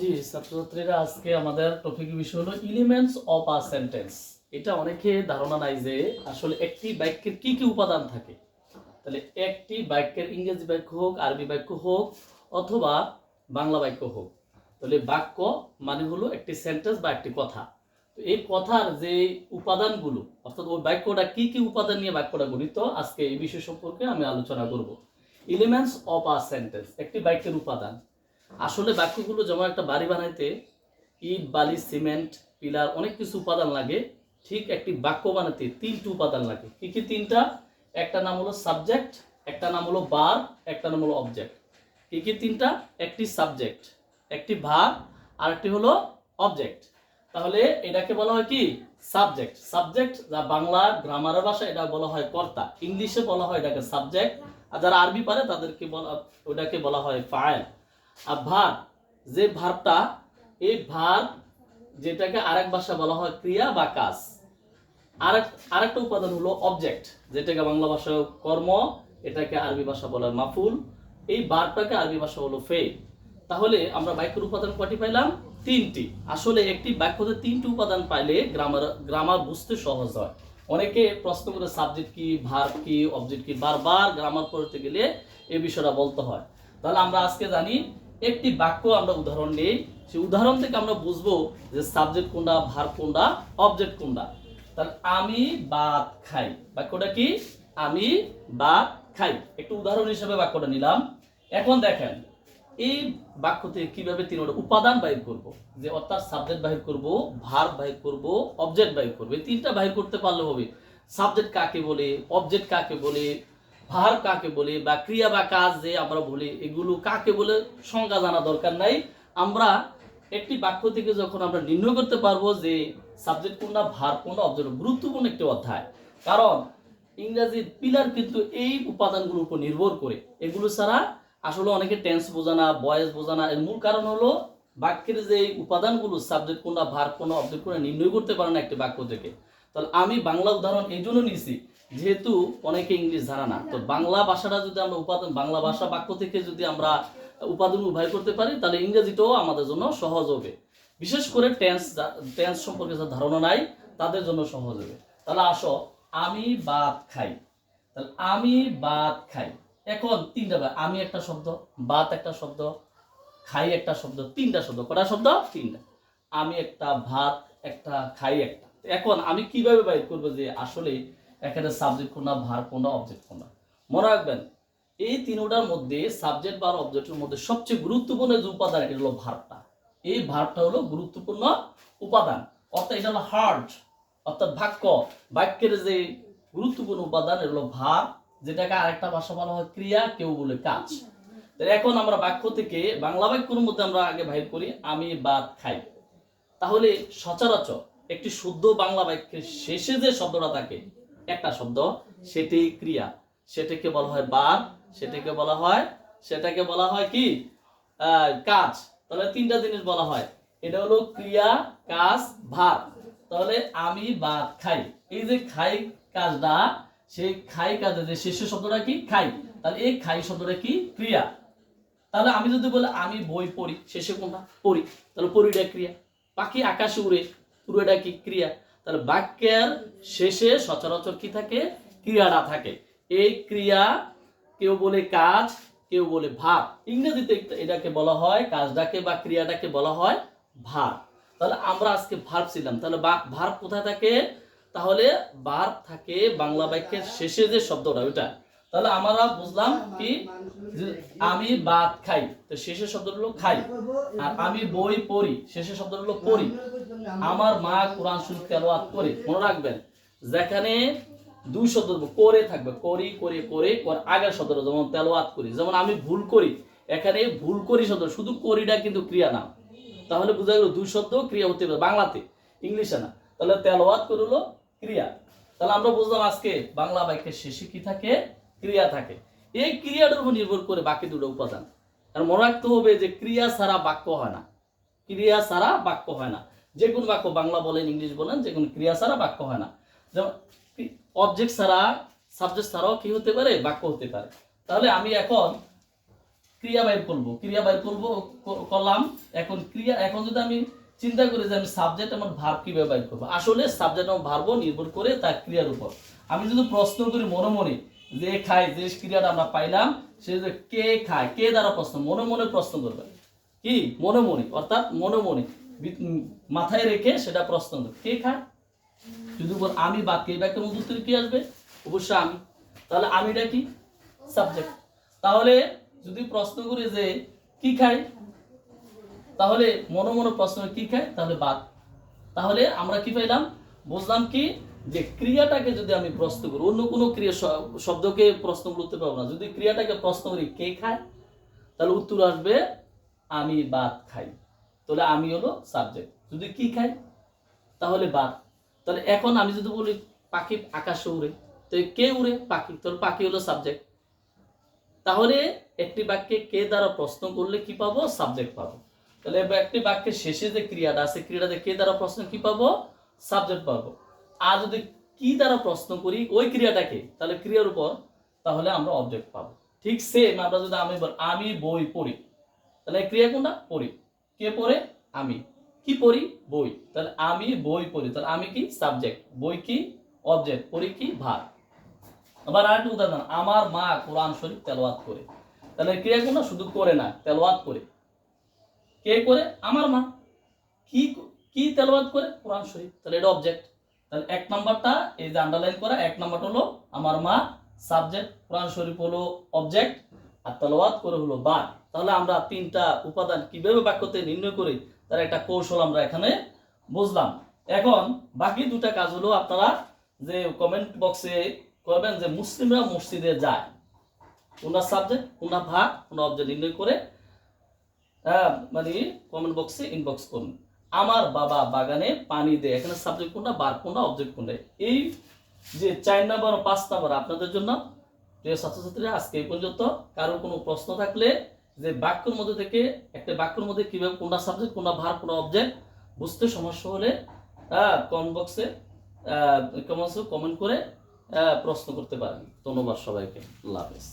জি, ছাত্রছাত্রীরা আজকে আমাদের টপিক বিষয় হলো এলিমেন্টস অফ আ সেন্টেন্স এটা অনেকে ধারণা নাই যে আসলে একটি বাক্যের কি কি উপাদান থাকে। তাহলে একটি বাক্যের ইংরেজি বাক্য হোক, আরবি বাক্য হোক, অথবা বাংলা বাক্য হোক। তাহলে বাক্য মানে হলো একটি সেন্টেন্স বা একটি কথা। তো এই কথার যে উপাদানগুলো, অর্থাৎ ওই বাক্যটা কি কি উপাদান নিয়ে বাক্যটা গঠিত, আজকে এই বিষয় সম্পর্কে আমি আলোচনা করব। এলিমেন্টস অফ আ সেন্টেন্স একটি বাক্যের উপাদান। আসলে বাক্যগুলো যেমন একটা বাড়ি বানাইতে, ইট, বালি, সিমেন্ট, পিলার, অনেক কিছু উপাদান লাগে। ঠিক একটি বাক্য বানাতে তিনটি উপাদান লাগে। কি কি তিনটা? একটা নাম হলো সাবজেক্ট, একটা নাম হলো বার, একটা নাম হলো অবজেক্ট। কি কি তিনটা? একটি সাবজেক্ট, একটি ভার আর একটি হলো অবজেক্ট। তাহলে এটাকে বলা হয় কি? সাবজেক্ট। সাবজেক্ট যা বাংলা গ্রামারের ভাষা এটা বলা হয় কর্তা। ইংলিশে বলা হয় এটাকে সাবজেক্ট। আর যারা আরবি পারে তাদেরকে বলা ওটাকে বলা হয় ফাইল। আর ভার, যে ভার্বটা এই ভার যেটাকে আরেক ভাষা বলা হয় ক্রিয়া বা কাজ। আরেক, আরেকটা উপাদান হলো অবজেক্ট যেটাকে বাংলা ভাষায় কর্ম, এটাকে আরবি ভাষা বলা মাফুল। এই বারটাকে আরবি ভাষা হলো ফে তাহলে আমরা বাক্যের উপাদান কটি পাইলাম? তিনটি। আসলে একটি বাক্যতে তিনটি উপাদান পাইলে গ্রামার গ্রামার বুঝতে সহজ হয়। অনেকে প্রশ্ন করে সাবজেক্ট কি ভার কি অবজেক্ট কি, বারবার গ্রামার পড়তে গেলে এ বিষয়টা বলতে হয়। তাহলে আমরা আজকে জানি একটি বাক্য আমরা উদাহরণ নেই। সেই উদাহরণ থেকে আমরা বুঝব যে সাবজেক্ট কোনটা ভার কোনটা অবজেক্ট কোনটা। তাহলে আমি ভাত খাই। বাক্যটা কি? আমি ভাত খাই। একটু উদাহরণ হিসেবে বাক্যটা নিলাম। এখন দেখেন, এই বাক্য থেকে কীভাবে তিনটা উপাদান বাইর করব? যে অর্থাৎ সাবজেক্ট বাহির করব ভার বাহির করব অবজেক্ট বাহির করব। এই তিনটা বাহির করতে পারলে হবে। সাবজেক্ট কাকে বলে অবজেক্ট কাকে বলে ভার কাকে বলে বা ক্রিয়া বা কাজ যে আমরা বলি, এগুলো কাকে বলে সংজ্ঞা জানা দরকার নাই। আমরা একটি বাক্য থেকে যখন আমরা নির্ণয় করতে পারব যে সাবজেক্ট কোনটা ভার, কোনটা অবজেক্ট গুরুত্বপূর্ণ একটি অধ্যায়। কারণ ইংরাজির পিলার কিন্তু এই উপাদানগুলোর উপর নির্ভর করে। এগুলো ছাড়া আসলে অনেকে টেন্স বোঝানা বয়েস বোঝানা এর মূল কারণ হলো বাক্যের যে উপাদানগুলো সাবজেক্ট কোনটা ভার, কোনটা অবজেক্ট কোনটা নির্ণয় করতে পারে না একটি বাক্য থেকে। তাহলে আমি বাংলা উদাহরণ এই জন্য নিছি যেহেতু অনেকে ইংলিশ জানা না, তো বাংলা ভাষাটা যদি আমরা উপাদান, বাংলা ভাষা বাক্য থেকে যদি আমরা উপাদান উভয় করতে পারি, তাহলে ইংরেজিটাও আমাদের জন্য সহজ হবে। বিশেষ করে টেন্স টেন্স সম্পর্কে যার ধারণা নাই, তাদের জন্য সহজ হবে। তাহলে আসো, আমি ভাত খাই। তাহলে আমি ভাত খাই। এখন তিনটা আমি একটা শব্দ বাত একটা শব্দ, খাই একটা শব্দ, তিনটা শব্দ, কটা শব্দ? তিনটা। আমি একটা, ভাত একটা, খাই একটা। এখন আমি কীভাবে বাইর করব যে আসলে এখানে সাবজেক্ট কোনটা ভার কোনটা অবজেক্ট কোনটা মনে রাখবেন, এই তিনটার মধ্যে সাবজেক্ট বা অবজেক্টের মধ্যে সবচেয়ে গুরুত্বপূর্ণ যে উপাদান, এটা হলো ভার্বটা এই ভার্বটা হলো গুরুত্বপূর্ণ উপাদান। অর্থাৎ এটা হলো হার্ট অর্থাৎ বাক্য। বাক্যের যে গুরুত্বপূর্ণ উপাদান, এটা হলো ভার যেটাকে আরেকটা ভাষা বলা হয় ক্রিয়া, কেউ বলে কাজ। এখন আমরা বাক্য থেকে বাংলা বাক্যের মধ্যে আমরা আগে বাইর করি, আমি ভাত খাই। তাহলে সচরাচর একটি শুদ্ধ বাংলা বাক্যের শেষে যে শব্দটা থাকে একটা শব্দ সেটি ক্রিয়া। সেটাকে বলা হয় বার, সেটাকে বলা হয়, সেটাকে বলা হয় কি? কাজ। তাহলে তিনটা জিনিস বলা হয়। এটা হলো ক্রিয়া, কাজ ভাত তাহলে আমি ভাত খাই। এই যে খাই কাজটা, সেই খাই কাজে যে শেষের শব্দটা কি? খাই। তাহলে এই খাই শব্দটা কি? ক্রিয়া। তাহলে আমি যদি বলি, আমি বই পড়ি, শেষে কোনটা? পড়ি। তাহলে পড়িটা ক্রিয়া। পাখি আকাশে উড়ে, উড়েটা কি? ক্রিয়া। তাহলে বাক্যের শেষে সচরাচর কি থাকে? ক্রিয়াটা থাকে। এই ক্রিয়া কেউ বলে কাজ, কেউ বলে ভাব ইংরেজিতে এটাকে বলা হয় কাজটাকে বা ক্রিয়াটাকে বলা হয় ভাব তাহলে আমরা আজকে ভার্ব ছিলাম। তাহলে ভার্ব কোথায় থাকে? তাহলে ভার্ব থাকে বাংলা বাক্যের শেষে যে শব্দটা, ওইটা। তাহলে আমরা বুঝলাম কি? আমি ভাত খাই তো শেষের শব্দ হলো খাই আর আমি বই পড়ি শেষের শব্দ হলো পড়ি। আমার মা কোরআন শরীফ তেলাওয়াত করে মনে রাখবেন যেখানে দুই শব্দ করে থাকবে করি করে করে কর আগের শব্দটা যেমন তেলাওয়াত করি যেমন আমি ভুল করি এখানে ভুল করি শব্দ শুধু করিটা কিন্তু ক্রিয়া না। তাহলে বোঝা গেল দুই শব্দ ক্রিয়া হতে পারে বাংলাতে ইংলিশে না। তাহলে তেলাওয়াত করল ক্রিয়া। তাহলে আমরা বুঝলাম আজকে বাংলা বাক্যের শেষে কি থাকে? ক্রিয়া থাকে। এই ক্রিয়াটার উপর নির্ভর করে বাকি দুটো উপাদান। আর মনে রাখতে হবে যে ক্রিয়া ছাড়া বাক্য হয় না। ক্রিয়া ছাড়া বাক্য হয় না। যে কোনো বাক্য বাংলা বলেন, ইংলিশ বলেন, যে কোনো ক্রিয়া ছাড়া বাক্য হয় না। যেমন অবজেক্ট ছাড়া সাবজেক্ট ছাড়াও কি হতে পারে? বাক্য হতে পারে। তাহলে আমি এখন ক্রিয়া বাইর করব। ক্রিয়া বাইর করব করলাম। এখন ক্রিয়া, এখন যদি আমি চিন্তা করি যে আমি সাবজেক্ট আমার ভার্ব কীভাবে বাইর করব? আসলে সাবজেক্ট আমার ভার্ব নির্ভর করে তার ক্রিয়ার উপর। আমি যদি প্রশ্ন করি মনে মনে যে খায়, যে ক্রিয়াটা আমরা পাইলাম, সে যে কে খায়, কে দ্বারা প্রশ্ন? মনে মনে প্রশ্ন করবে। কি? মনে মনে, অর্থাৎ মনে মনে। মাথায় রেখে সেটা প্রশ্ন করবে। কে খায়? যদি বল, আমি বাক্যে বাক্যের মধ্যে উত্তরে কি আসবে? অবশ্যই আমি। তাহলে আমিটা কি? সাবজেক্ট তাহলে যদি প্রশ্ন করি যে, কি খাই তাহলে মনে মনে প্রশ্ন, কি খায়? তাহলে বাদ তাহলে আমরা কি পাইলাম? বুঝলাম কি যে ক্রিয়াটাকে যদি আমি প্রশ্ন করি, অন্য কোনো ক্রিয়া শব্দকে প্রশ্ন করতে পারব না। যদি ক্রিয়াটাকে প্রশ্ন করি, কে খায়? তাহলে উত্তর আসবে, আমি ভাত খাই। তাহলে আমি হলো সাবজেক্ট যদি কি খাই? তাহলে বাদ। তাহলে এখন আমি যদি বলি, পাখি আকাশে উড়ে, তো কে উড়ে? পাখি। তাহলে পাখি হলো সাবজেক্ট তাহলে একটি বাক্যে কে দ্বারা প্রশ্ন করলে কি পাবো? সাবজেক্ট পাবো। তাহলে একটি বাক্যের শেষে যে ক্রিয়াটা আছে, ক্রিয়াটাতে কে দ্বারা প্রশ্ন কি পাবো? সাবজেক্ট পাবো। আর যদি কি দ্বারা প্রশ্ন করি, ওই ক্রিয়াটাকে, তাহলে ক্রিয়ার উপর তাহলে আমরা অবজেক্ট পাবো। ঠিক সেম আমরা যদি আমি আমি বই পড়ি, তাহলে ক্রিয়া কোনটা? পড়ি। কে পড়ে? আমি। কি পড়ি? বই। তাহলে আমি বই পড়ি। তাহলে আমি কি? সাবজেক্ট বই কি? অবজেক্ট পড়ি কি? ভার। আবার আরেকটা উদাহরণ, আমার মা কোরআন শরীফ তেলাওয়াত করে। তাহলে ক্রিয়া কোনটা? শুধু করে না, তেলাওয়াত করে। কে করে? আমার মা। কি কি তেলাওয়াত করে? কোরআন শরীফ। তাহলে এটা অবজেক্ট তাহলে এক নাম্বারটা এই যে আন্ডারলাইন করা এক নাম্বারটা হলো আমার মা সাবজেক্ট কোরআন শরীফ হলো অবজেক্ট আর তেলাওয়াত করে হলো বা তাহলে আমরা তিনটা উপাদান কীভাবে বাক্যতে নির্ণয় করি তার একটা কৌশল আমরা এখানে বুঝলাম। এখন বাকি দুটা কাজ হলো আপনারা যে কমেন্ট বক্সে করবেন যে মুসলিমরা মসজিদে যায়। কোনটা সাবজেক্ট কোনটা ভাগ কোনটা অবজেক্ট নির্ণয় করে হ্যাঁ, মানে কমেন্ট বক্সে ইনবক্স করুন। আমার বাবা বাগানে পানি দেয়। এখানে সাবজেক্ট কোনটা? বার কোনটা? অবজেক্ট কোনটা? এই যে চার নাম্বার পাঁচ নাম্বার আপনাদের জন্য, প্রিয় ছাত্রছাত্রীরা, আজকে এই পর্যন্ত। কারোর কোনো প্রশ্ন থাকলে যে বাক্যের মধ্যে থেকে, একটা বাক্যের মধ্যে কীভাবে কোনটা সাবজেক্ট কোনটা ভার কোনটা অবজেক্ট বুঝতে সমস্যা হলে কমেন্ট বক্সে কমেন্ট করে প্রশ্ন করতে পারেন। ধন্যবাদ সবাইকে। আল্লাহ হাফেজ।